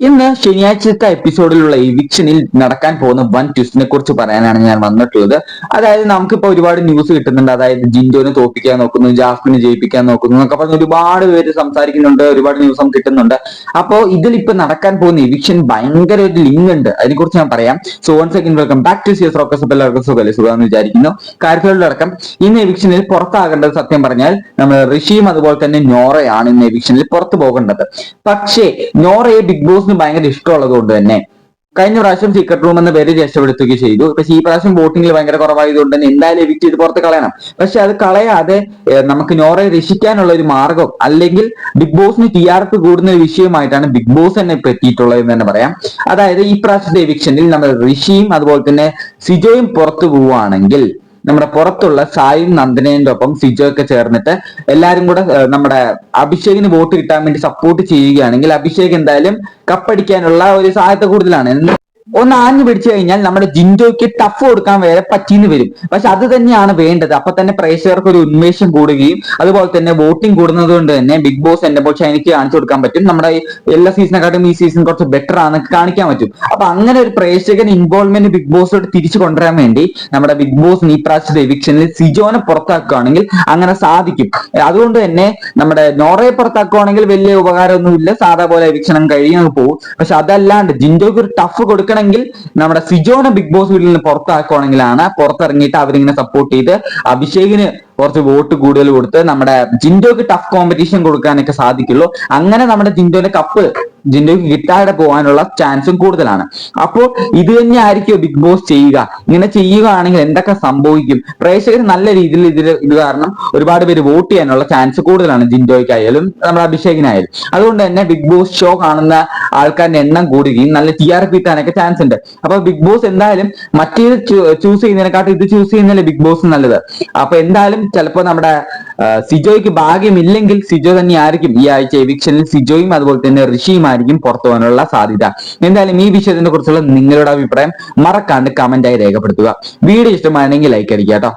ഇന്ന് ശനിയാഴ്ചത്തെ എപ്പിസോഡിലുള്ള എവിക്ഷനിൽ നടക്കാൻ പോകുന്ന വൺ ട്വിസ്റ്റിനെ കുറിച്ച് പറയാനാണ് ഞാൻ വന്നിട്ടുള്ളത്. അതായത് നമുക്കിപ്പോ ഒരുപാട് ന്യൂസ് കിട്ടുന്നുണ്ട്. അതായത് ജിൻഡോനെ തോപ്പിക്കാൻ നോക്കുന്നു ജാസ്മിനെ ജയിപ്പിക്കാൻ നോക്കുന്നു എന്നൊക്കെ പറഞ്ഞ് ഒരുപാട് പേര് സംസാരിക്കുന്നുണ്ട്. ഒരുപാട് ന്യൂസ് നമുക്ക് കിട്ടുന്നുണ്ട്. അപ്പോ ഇതിലിപ്പോ നടക്കാൻ പോകുന്ന എവിക്ഷൻ ഭയങ്കര ഒരു ലിങ്ക് ഉണ്ട്. അതിനെക്കുറിച്ച് ഞാൻ പറയാം. So one second welcome back to സിയസ് റോക്കസ് എല്ലാവർക്കും സുഖമല്ലേ? സുഖമെന്ന് വിചാരിക്കുന്നു. കാര്യത്തിലടക്കം ഇന്ന് എവിക്ഷനിൽ പുറത്താകേണ്ടത് സത്യം പറഞ്ഞാൽ നമ്മൾ ഋഷിയും അതുപോലെ തന്നെ നോറയാണ് ഇന്ന് എവിക്ഷനിൽ പുറത്തു പോകേണ്ടത്. പക്ഷേ നോറയെ ബിഗ് ബോസിന് ഭയങ്കര ഇഷ്ടമുള്ളത് കൊണ്ട് തന്നെ കഴിഞ്ഞ പ്രാവശ്യം സീക്രട്ട് റൂം എന്ന പേര് രക്ഷപ്പെടുത്തുകയും ചെയ്തു. പക്ഷെ ഈ പ്രാവശ്യം വോട്ടിംഗിൽ ഭയങ്കര കുറവായതുകൊണ്ട് തന്നെ എന്തായാലും എവിക്ട് ചെയ്ത് പുറത്ത് കളയണം. പക്ഷെ അത് കളയാതെ നമുക്ക് നോറയെ രക്ഷിക്കാനുള്ള ഒരു മാർഗം അല്ലെങ്കിൽ ബിഗ് ബോസിന് ടി ആർ പി കൂടുന്ന ഒരു വിഷയമായിട്ടാണ് ബിഗ് ബോസ് തന്നെ ഇപ്പൊ എത്തിയിട്ടുള്ളത് എന്ന് തന്നെ പറയാം. അതായത് ഈ പ്രാവശ്യത്തെ എവിക്ഷനിൽ നമ്മൾ ഋഷിയും അതുപോലെ തന്നെ സിജോയും പുറത്തു പോവുകയാണെങ്കിൽ നമ്മുടെ പുറത്തുള്ള സായും നന്ദനേന്റെ ഒപ്പം സിജോ ഒക്കെ ചേർന്നിട്ട് എല്ലാരും കൂടെ നമ്മുടെ അഭിഷേകിന് വോട്ട് കിട്ടാൻ വേണ്ടി സപ്പോർട്ട് ചെയ്യുകയാണെങ്കിൽ അഭിഷേക് എന്തായാലും കപ്പടിക്കാനുള്ള ഒരു സാധ്യത കൂടുതലാണ്. ഒന്ന് ആഞ്ഞു പിടിച്ചു കഴിഞ്ഞാൽ നമ്മുടെ ജിൻഡോയ്ക്ക് ടഫ് കൊടുക്കാൻ വരെ പറ്റിന്ന് വരും. പക്ഷെ അത് തന്നെയാണ് വേണ്ടത്. അപ്പൊ തന്നെ പ്രേക്ഷകർക്ക് ഒരു ഉന്മേഷം കൂടുകയും അതുപോലെ തന്നെ വോട്ടിംഗ് കൂടുന്നത് കൊണ്ട് തന്നെ ബിഗ് ബോസ് എന്റെ പോലെ എനിക്ക് കാണിച്ചു കൊടുക്കാൻ പറ്റും. നമ്മുടെ എല്ലാ സീസണെക്കാട്ടും ഈ സീസൺ കുറച്ച് ബെറ്റർ ആണെന്ന് കാണിക്കാൻ പറ്റും. അപ്പൊ അങ്ങനെ ഒരു പ്രേക്ഷകൻ ഇൻവോൾവ്മെന്റ് ബിഗ് ബോസോട് തിരിച്ചു കൊണ്ടുവരാൻ വേണ്ടി നമ്മുടെ ബിഗ് ബോസ് ഈ പ്രാവശ്യത്തെ എവിക്ഷനിൽ സിജോനെ പുറത്താക്കുകയാണെങ്കിൽ അങ്ങനെ സാധിക്കും. അതുകൊണ്ട് തന്നെ നമ്മുടെ നോറയെ പുറത്താക്കുകയാണെങ്കിൽ വലിയ ഉപകാരമൊന്നുമില്ല. സാധാ പോലെ എവിക്ഷണം കഴിയാൻ പോകും പക്ഷെ അതല്ലാണ്ട് ജിൻഡോയ്ക്ക് ഒരു ടഫ് കൊടുക്കണമെങ്കിൽ നമ്മുടെ സിജോനെ ബിഗ് ബോസ് വീട്ടിൽ നിന്ന് പുറത്താക്കുവാണെങ്കിലാണ് പുറത്തിറങ്ങിയിട്ട് അവരിങ്ങനെ സപ്പോർട്ട് ചെയ്ത് അഭിഷേകിന് കുറച്ച് വോട്ട് കൂടുതൽ കൊടുത്ത് നമ്മുടെ ജിൻഡോക്ക് ടഫ് കോമ്പറ്റീഷൻ കൊടുക്കാനൊക്കെ സാധിക്കുള്ളൂ. അങ്ങനെ നമ്മുടെ ജിൻഡോന്റെ കപ്പ് ജിൻഡോക്ക് കിട്ടാതെ പോകാനുള്ള ചാൻസും കൂടുതലാണ്. അപ്പോൾ ഇത് തന്നെ ആയിരിക്കും ബിഗ് ബോസ് ചെയ്യുക. ഇങ്ങനെ ചെയ്യുകയാണെങ്കിൽ എന്തൊക്കെ സംഭവിക്കും? പ്രേക്ഷകർ നല്ല രീതിയിൽ ഇതിൽ ഇത് കാരണം ഒരുപാട് പേര് വോട്ട് ചെയ്യാനുള്ള ചാൻസ് കൂടുതലാണ് ജിൻഡോയ്ക്കായാലും നമ്മുടെ അഭിഷേകിനായാലും. അതുകൊണ്ട് തന്നെ ബിഗ് ബോസ് ഷോ കാണുന്ന ആൾക്കാരുടെ എണ്ണം കൂടുകയും നല്ല ടി ആർ പി കിട്ടാനൊക്കെ ചാൻസ് ഉണ്ട്. അപ്പൊ ബിഗ് ബോസ് എന്തായാലും മറ്റേത് ചൂസ് ചെയ്യുന്നതിനെക്കാട്ടും ഇത് ചൂസ് ചെയ്യുന്നതല്ലേ ബിഗ് ബോസ് നല്ലത്? അപ്പൊ എന്തായാലും ചിലപ്പോ നമ്മുടെ സിജോയ്ക്ക് ഭാഗ്യമില്ലെങ്കിൽ സിജോ തന്നെ ആയിരിക്കും ഈ ആഴ്ച എവിക്ഷനിൽ സിജോയും അതുപോലെ തന്നെ ഋഷിയും ആയിരിക്കും പുറത്തു പോകാനുള്ള സാധ്യത. എന്തായാലും ഈ വിഷയത്തിനെ കുറിച്ചുള്ള നിങ്ങളുടെ അഭിപ്രായം മറക്കാണ്ട് കമന്റായി രേഖപ്പെടുത്തുക. വീഡിയോ ഇഷ്ടമാണെങ്കിൽ ലൈക്ക് അടിക്കുക കേട്ടോ